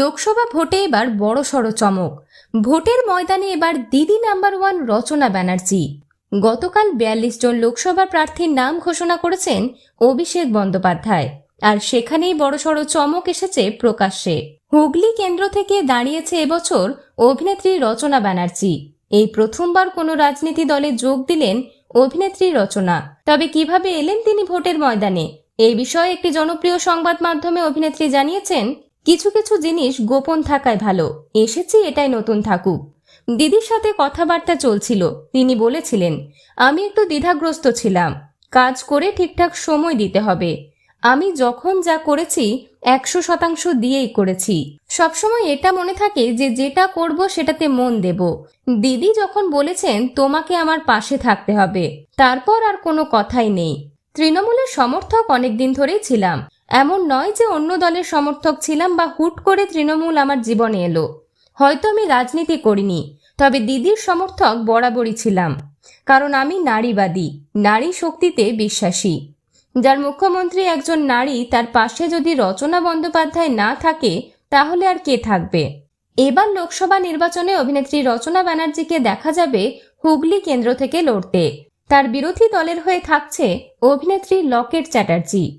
লোকসভা ভোটে এবার বড় সড় চমক। ভোটের ময়দানে এবার দিদি নাম্বার ওয়ান রচনা ব্যানার্জি। গতকাল বিয়াল্লিশ জন লোকসভা প্রার্থীর নাম ঘোষণা করেছেন অভিষেক বন্দ্যোপাধ্যায়। আর সেখানেই বড়সড় চমক এসেছে প্রকাশ্যে। হুগলি কেন্দ্র থেকে দাঁড়িয়েছে এবছর অভিনেত্রী রচনা ব্যানার্জি। এই প্রথমবার কোনো রাজনীতি দলে যোগ দিলেন অভিনেত্রী রচনা। তবে কীভাবে এলেন তিনি ভোটের ময়দানে? এই বিষয়ে একটি জনপ্রিয় সংবাদ মাধ্যমে অভিনেত্রী জানিয়েছেন কিছু কিছু জিনিস গোপন থাকায় ভালো। এসেছি, এটাই নতুন থাকুক। দিদির সাথে কথাবার্তা চলছিল। তিনি বলেছিলেন, আমি একটু দ্বিধাগ্রস্ত ছিলাম। কাজ করে ঠিকঠাক সময় দিতে হবে। আমি যখন যা করেছি, একশো শতাংশ দিয়েই করেছি। সবসময় এটা মনে থাকে যে যেটা করব সেটাতে মন দেব। দিদি যখন বলেছেন, তোমাকে আমার পাশে থাকতে হবে। তারপর আর কোনো কথাই নেই। তৃণমূলের সমর্থক অনেকদিন ধরেই ছিলাম। এমন নয় যে অন্য দলের সমর্থক ছিলাম বা হুট করে তৃণমূল আমার জীবনে এলো। হয়তো আমি রাজনীতি করিনি, তবে দিদির সমর্থক বরাবরই ছিলাম। কারণ আমি নারীবাদী, নারী শক্তিতে বিশ্বাসী। যার মুখ্যমন্ত্রী একজন নারী, তার পাশে যদি রচনা বন্দ্যোপাধ্যায় না থাকে, তাহলে আর কে থাকবে? এবার লোকসভা নির্বাচনে অভিনেত্রী রচনা ব্যানার্জিকে দেখা যাবে হুগলি কেন্দ্র থেকে লড়তে। তার বিরোধী দলের হয়ে থাকছে অভিনেত্রী লকেট চ্যাটার্জি।